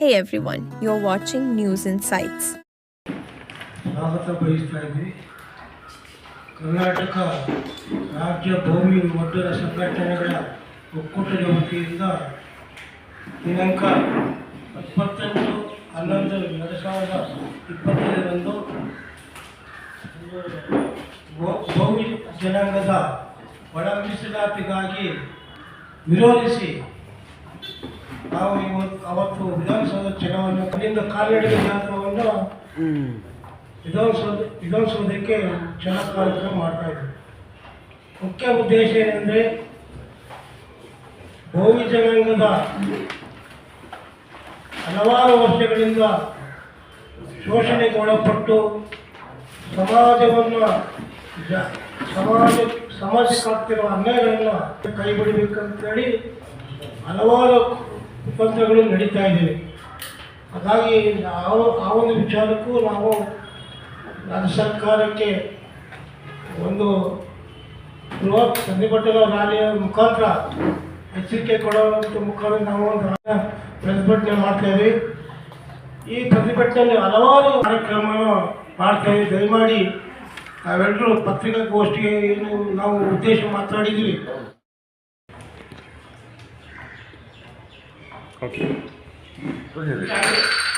Hey everyone, you're watching News Insights. ಸ್ವಾಗತ ಬಯಸ್ತಾ ಇದ್ವಿ ಕರ್ನಾಟಕ ರಾಜ್ಯ ಭೂಮಿ ಒಡ್ಡರ ಸಂಘಟನೆಗಳ ಒಕ್ಕೂಟದ ವತಿಯಿಂದ ದಿನಾಂಕ ಇಪ್ಪತ್ತೆಂಟು ಹನ್ನೊಂದು ಎರಡು ಸಾವಿರದ ಇಪ್ಪತ್ತೈದರಂದು ಭೂ- ಭೂಮಿ ಜನಾಂಗದ ಒಳ ಮೀಸಲಾತಿಗಾಗಿ ವಿರೋಧಿಸಿ ನಾವು ಇವತ್ತು ಅವತ್ತು ವಿಧಾನಸೌಧ ಚುನಾವಣೆ ಅಲ್ಲಿಂದ ಕಾಲ್ನಡಿಗೆ ಜಾಥಾವನ್ನು ವಿಧಾನಸೌಧ ವಿಧಾನಸೌಧಕ್ಕೆ ಜನ ಕಾರ್ಯಕ್ರಮ ಮಾಡ್ತಾ ಇದ್ವಿ ಮುಖ್ಯ ಉದ್ದೇಶ ಏನಂದರೆ ಭೋವಿ ಜನಾಂಗದ ಹಲವಾರು ವರ್ಷಗಳಿಂದ ಶೋಷಣೆಗೊಳಪಟ್ಟು ಸಮಾಜವನ್ನು ಜ ಸಮಾಜ ಸಮಾಜಕ್ಕಾಗ್ತಿರುವ ಅನ್ಯಾಯಗಳನ್ನು ಕೈಬಿಡಬೇಕಂತೇಳಿ ಹಲವಾರು ಕುತಂತ್ರಗಳು ನಡೀತಾ ಇದೆ. ಹಾಗಾಗಿ ನಾವು ಆ ಒಂದು ವಿಚಾರಕ್ಕೂ ನಾವು ರಾಜ್ಯ ಸರ್ಕಾರಕ್ಕೆ ಒಂದು ಬೃಹತ್ ಪ್ರತಿಭಟನಾ ರ್ಯಾಲಿಯ ಮುಖಾಂತರ ಎಚ್ಚರಿಕೆ ಕೊಡುವಂಥ ಮುಖಾಂತರ ನಾವು ಒಂದು ಪ್ರತಿಭಟನೆ ಮಾಡ್ತೇವೆ ಈ ಪ್ರತಿಭಟನೆಯಲ್ಲಿ ಹಲವಾರು ಕಾರ್ಯಕ್ರಮ ಮಾಡ್ತೇವೆ ದಯಮಾಡಿ ನಾವೆಲ್ಲರೂ ಪತ್ರಿಕಾಗೋಷ್ಠಿಗೆ ಏನು ನಾವು ಉದ್ದೇಶ ಮಾತಾಡಿದ್ದೀವಿ. Okay. We're here.